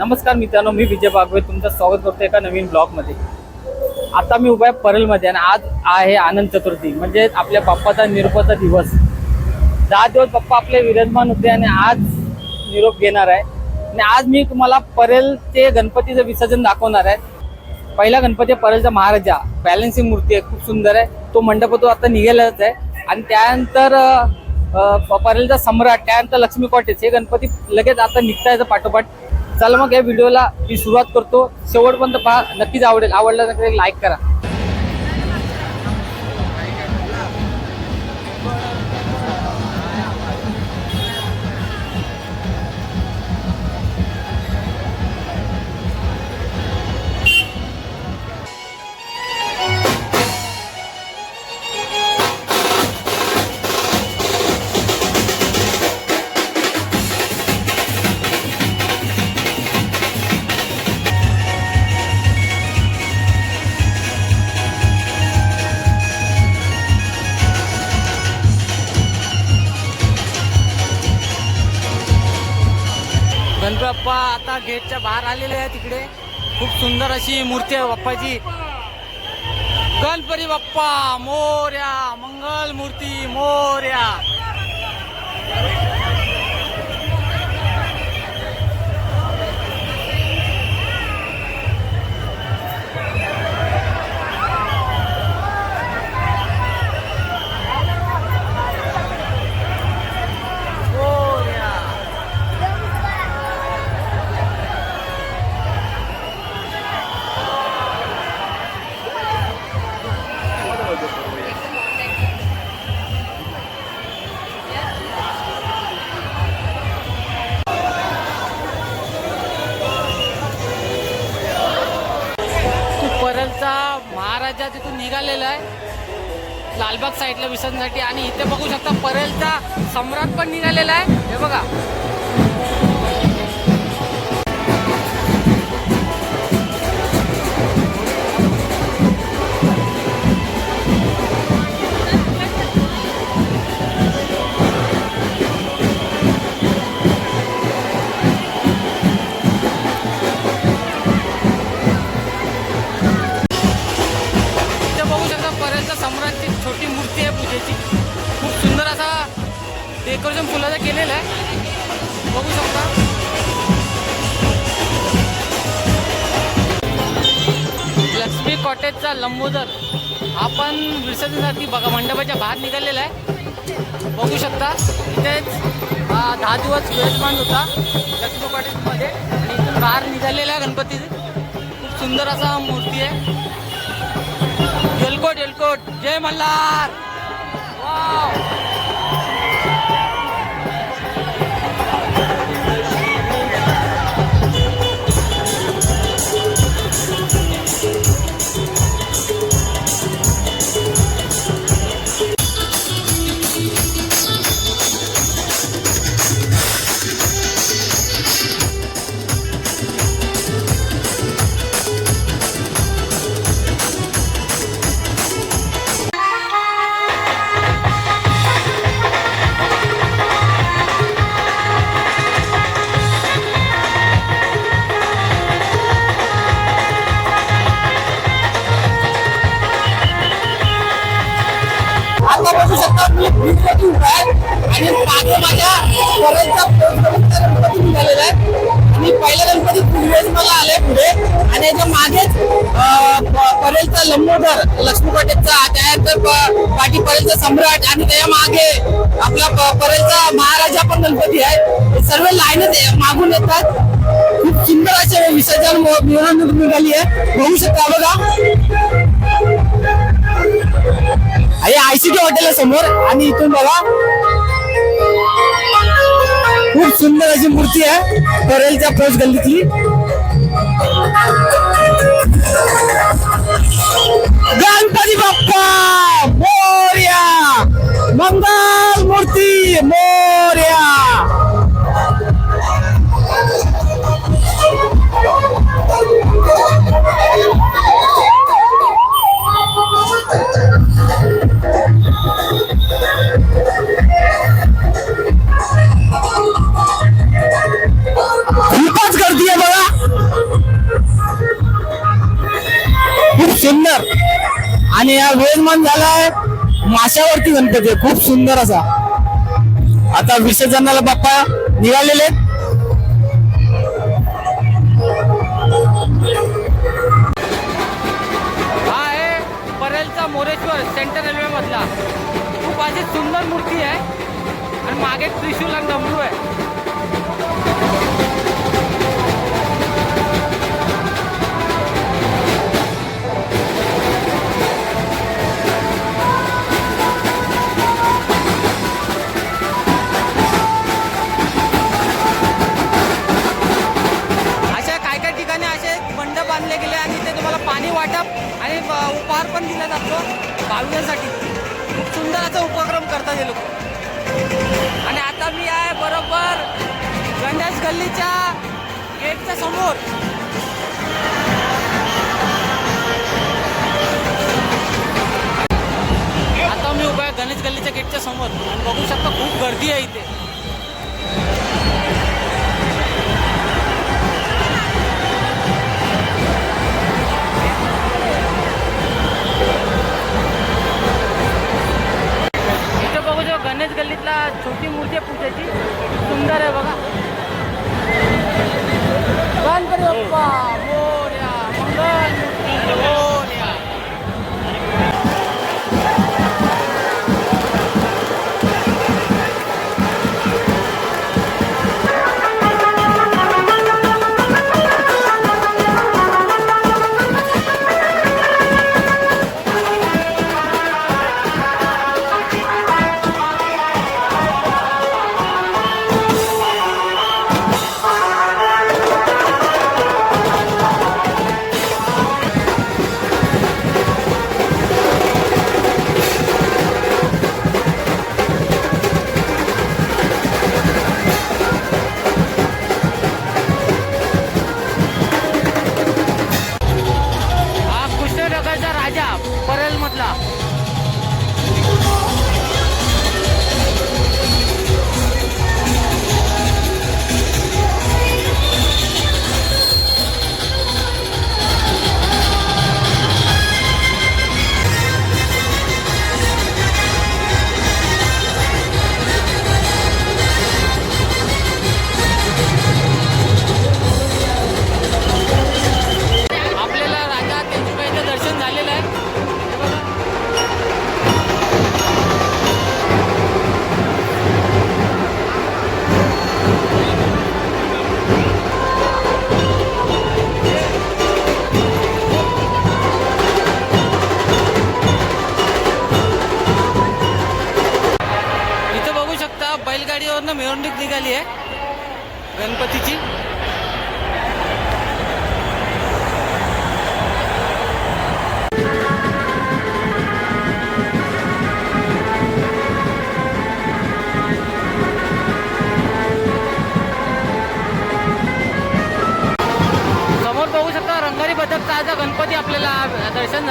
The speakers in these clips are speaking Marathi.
नमस्कार मित्रांनो मी विजय बागवे तुमचं स्वागत करतो एका नवीन ब्लॉगमध्ये. आता मी उभा आहे परेलमध्ये आणि आज आहे आनंद चतुर्थी म्हणजे आपल्या बाप्पाचा निरोपाचा दिवस. दहा दिवस बाप्पा आपले विराजमान होते आणि आज निरोप घेणार आहे. आणि आज मी तुम्हाला परेलचे गणपतीचं विसर्जन दाखवणार आहे. पहिला गणपती परेलचा महाराजा. बॅलन्सिंग मूर्ती आहे खूप सुंदर आहे. तो मंडप तो आता निघालाच आहे. आणि त्यानंतर प- परेलचा सम्राट त्यानंतर लक्ष्मी कॉटेज हे गणपती लगेच आता निघता येतं पाठोपाठ. चला मग या व्हिडिओला मी सुरुवात करतो. शेवटपर्यंत पहा नक्कीच आवडेल. आवडलं नक्की लाईक करा. मंदिराच्या बाहेर आलेले आहे तिकडे खूप सुंदर अशी मूर्ती आहे बाप्पाची. गणपती बाप्पा मोर्या मंगल मूर्ती मोर्या. सध्या तिथून निघालेलं आहे. लालबाग साईडला विसरण्यासाठी आणि इथे बघू शकता परेलचा सम्राट पण निघालेला आहे. हे बघा. बघा मंडपाच्या बाहेर निघालेला आहे. बघू शकता इथेच दहा दिवस विराजमान होता लक्ष्मी कॉटेजमध्ये आणि इथून बाहेर निघालेला आहे गणपती. खूप सुंदर असा मूर्ती आहे. एलकोट एलकोट जय मल्हार. वा बघू शकता मी भिंतीवरती उभा आहे आणि मागे माझ्या वरांचा गणपती निघालेला आहे आणि पहिला गणपती पूर्वेज मला आले पुढे आणि याच्या मागेच परेलचा लंबोदर लक्ष्मी कॉटेजचा त्यानंतर पाटी परेलचा सम्राट आणि त्याच्यामागे आपला परेलचा महाराजा पण गणपती आहे सर्व लाईनच मागून येतात खूप सुंदर असे विसर्जन मो- निघाली आहे. बघू शकता बघा. आणि हॉटेल आहे समोर आणि इथून बघा. खूप सुंदर अशी मूर्ती आहे. परेलच्या पोस्ट गल्लीतली. गणपती बाप्पा! मोर्या! मंगल मूर्ती! मोर्या! आणि या वेजमान झालाय माशावरती गणपती. आहे, खूप सुंदर असा. आता विसर्जनाला बाप्पा निघालेले हा आहे परेलचा मोरेश्वर सेंट्रल रेल्वे मधला. खूप अशी सुंदर मूर्ती आहे. आणि मागे त्रिशूल आणि डमरू आहे. हार पण दिला जातो भाविकांसाठी. खूप सुंदर असा उपक्रम करतात हे लोक. आणि आता मी आहे बरोबर गणेश गल्लीच्या गेटच्या समोर. आता मी उभा आहे गणेश गल्लीच्या गेटच्या समोर. आणि बघू शकता खूप गर्दी आहे इथे.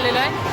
दर्शन झालेलं आहे.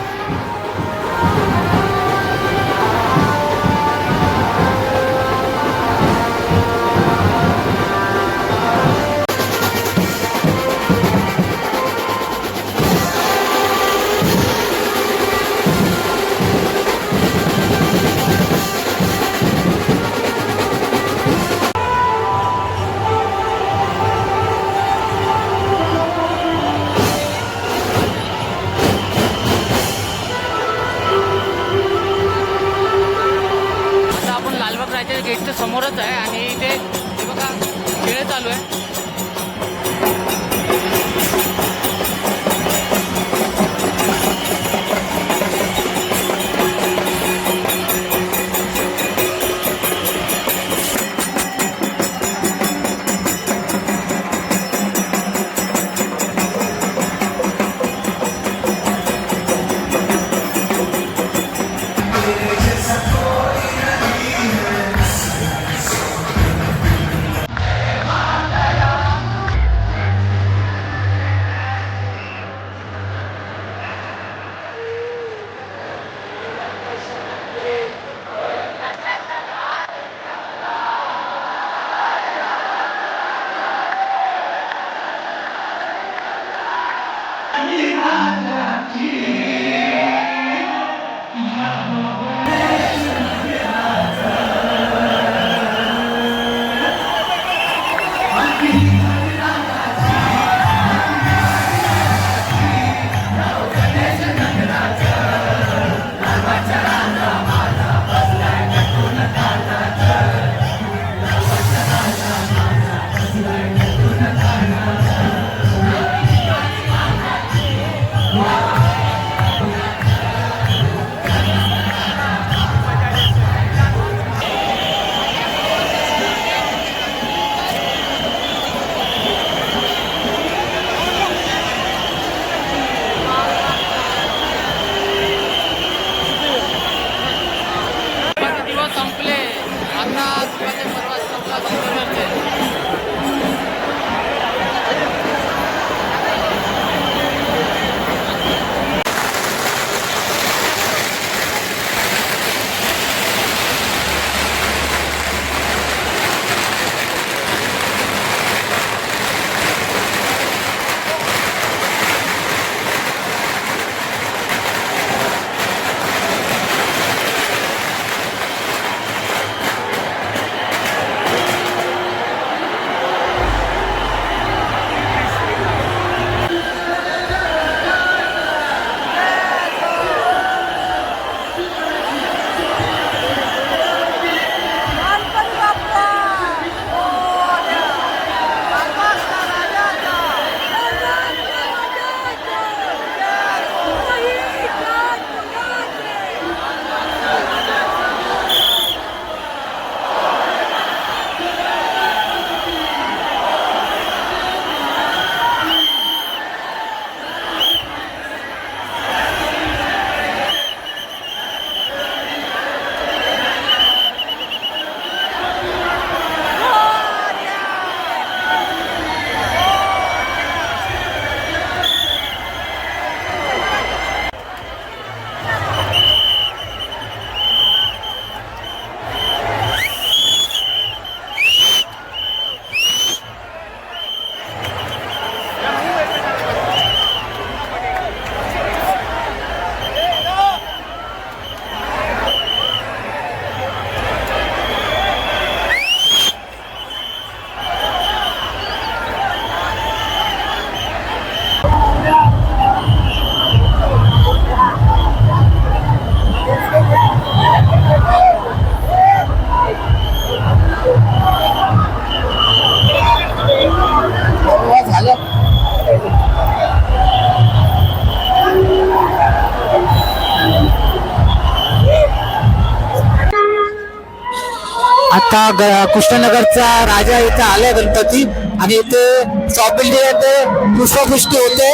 आता कृष्णनगरचा राजा इथे आलाय गणपती आणि इथे शॉपिंग ते पुष्पवृष्टी होते.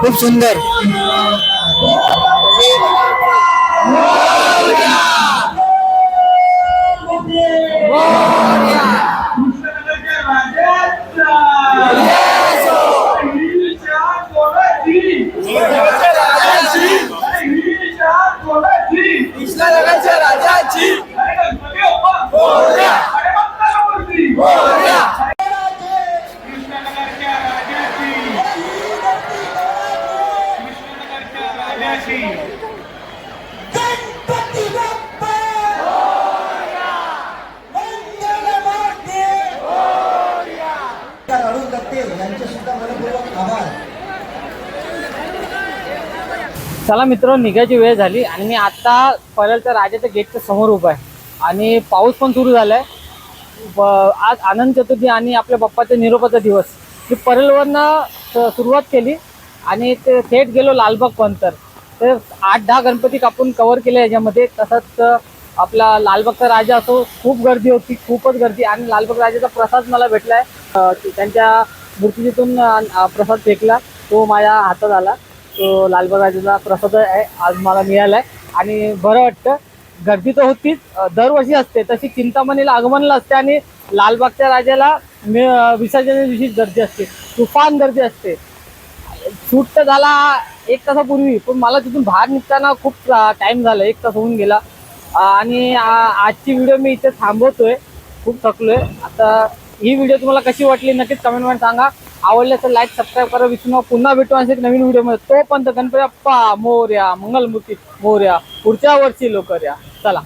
खूप सुंदर. Whoa! चला मित्र निघायची वेळ झाली आणि मी आता परलच्या राजाच्या गेटच्या समोर उभा आहे. आणि पाऊस पण सुरू झालाय. ब- आज आनंद चतुर्थी आणि आपल्या बाप्पाचा निरोपाचा दिवस. मी परलवरनं स- सुरुवात केली आणि ते थेट गेलो लालबाग पंतर तर आठ दहा गणपती कापून कवर केले याच्यामध्ये. तसंच आपला लालबागचा राजा असो खूप गर्दी होती खूपच गर्दी. आणि लालबाग राजाचा प्रसाद मला भेटलाय. आहे त्यांच्या मूर्तीतून प्रसाद फेकला. तो माझ्या हातात आला. तो लालबाग राजाचा प्रसाद आहे आज मला मिळाला आहे आणि बरं वाटतं गर्दी तर होतीच दरवर्षी असते तशी चिंतामणीला आगमनला असते आणि लालबागच्या राजाला मे- विसर्जनाच्या दिवशी गर्दी असते तुफान गर्दी असते. शूट तर झाला एक तासापूर्वी पण मला तिथून बाहेर निघताना खूप टाईम झाला एक तास होऊन गेला. आणि आजची व्हिडिओ मी इथे थांबवतोय खूप थकलोय. आता ही व्हिडिओ तुम्हाला कशी वाटली नक्कीच कमेंटमध्ये सांगा. आवडले तर लाईक सबस्क्राईब करा. विसरू नका. पुन्हा भेटू आणि एक नवीन व्हिडिओमध्ये तोपर्यंत गणपती अप्पा मोर्या मंगलमूर्ती मोर्या. पुढच्या वर्षी लोक या चला.